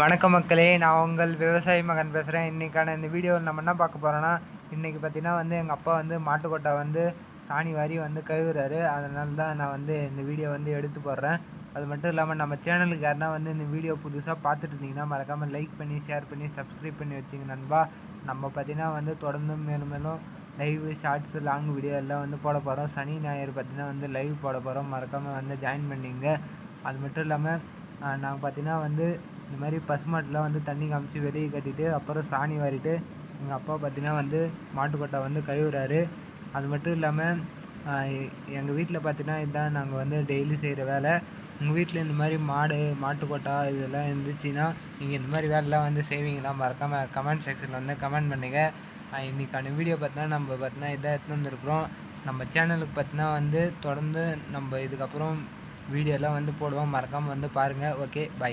வணக்க மக்களே நான் உங்கள் விவசாயி மகன் பேசுகிறேன் இன்றைக்கான இந்த வீடியோவில் நம்ம என்ன பார்க்க போகிறோன்னா இன்றைக்கி பார்த்தீங்கன்னா வந்து எங்கள் அப்பா வந்து மாட்டுக்கொட்டை வந்து சாணி வாரி வந்து கழுவுறாரு. அதனால தான் நான் வந்து இந்த வீடியோ வந்து எடுத்து போடுறேன். அது மட்டும் இல்லாமல் நம்ம சேனலுக்கு யாருனா வந்து இந்த வீடியோ புதுசாக பார்த்துட்டு இருந்தீங்கன்னா மறக்காமல் லைக் பண்ணி ஷேர் பண்ணி சப்ஸ்கிரைப் பண்ணி வச்சுங்க நண்பா. நம்ம பார்த்தீங்கன்னா வந்து தொடர்ந்து மேலும் மேலும் லைவ் ஷார்ட்ஸ் லாங் வீடியோ எல்லாம் வந்து போட போகிறோம் சனி ஞாயிறு பார்த்தீங்கன்னா வந்து லைவ் போட போகிறோம் மறக்காமல் வந்து ஜாயின் பண்ணிங்க. அது மட்டும் இல்லாமல் நாங்கள் பார்த்தீங்கன்னா வந்து இந்த மாதிரி பசுமாட்டில் வந்து தண்ணி காமிச்சு வெளியே கட்டிட்டு அப்புறம் சாணி வாரிட்டு எங்கள் அப்பா பார்த்தீங்கன்னா வந்து மாட்டுக்கொட்டை வந்து கழுவுறாரு. அது மட்டும் இல்லாமல் எங்கள் வீட்டில் பார்த்தீங்கன்னா இதுதான் நாங்கள் வந்து டெய்லி செய்கிற வேலை. உங்கள் வீட்டில் இந்த மாதிரி மாடு மாட்டுக்கொட்டா இதெல்லாம் இருந்துச்சுன்னா நீங்கள் இந்த மாதிரி வேலைலாம் வந்து செய்வீங்களா? மறக்காமல் கமெண்ட் செக்ஷனில் வந்து கமெண்ட் பண்ணுங்கள் இன்றைக்கான வீடியோ பார்த்தீங்கன்னா நம்ம பார்த்தீங்கன்னா இதாக எடுத்துன்னு வந்துருக்குறோம். நம்ம சேனலுக்கு பார்த்தீங்கன்னா வந்து தொடர்ந்து நம்ம இதுக்கப்புறம் வீடியோலாம் வந்து போடுவோம். மறக்காமல் வந்து பாருங்கள் ஓகே பை